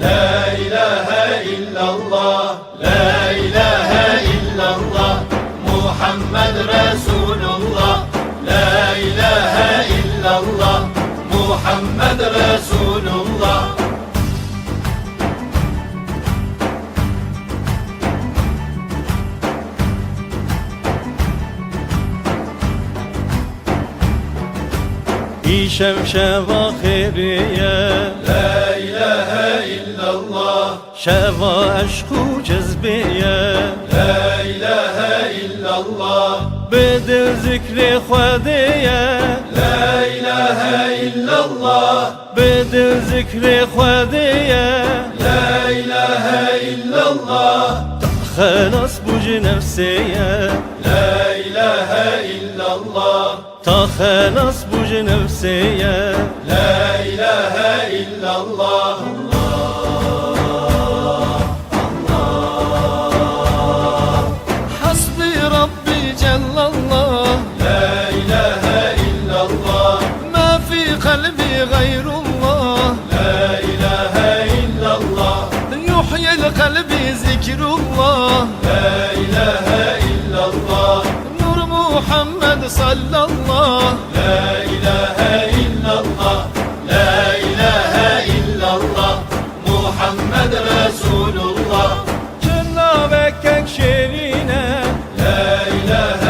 La ilahe illallah La ilahe illallah Muhammed Resulullah La ilahe illallah Muhammed Resulullah İşev şeva khiriye La ilahe illallah Şeva eşku cezbiye. La ilahe illallah. Bedel zikri khwediye La ilahe illallah. Bedel zikri khwediye La ilahe illallah. Khalas buj nefsiye La ilahe illallah. Ta khalas buj nefsiye La ilahe illallah. Hasbi kalbi gayrullah. La ilahe illallah. Yuhyil kalbi zikrullah. La ilahe illallah. Nur Muhammed sallallah La ilahe illallah. La ilahe illallah. Muhammed Resulullah. Cenna ve kek La ilahe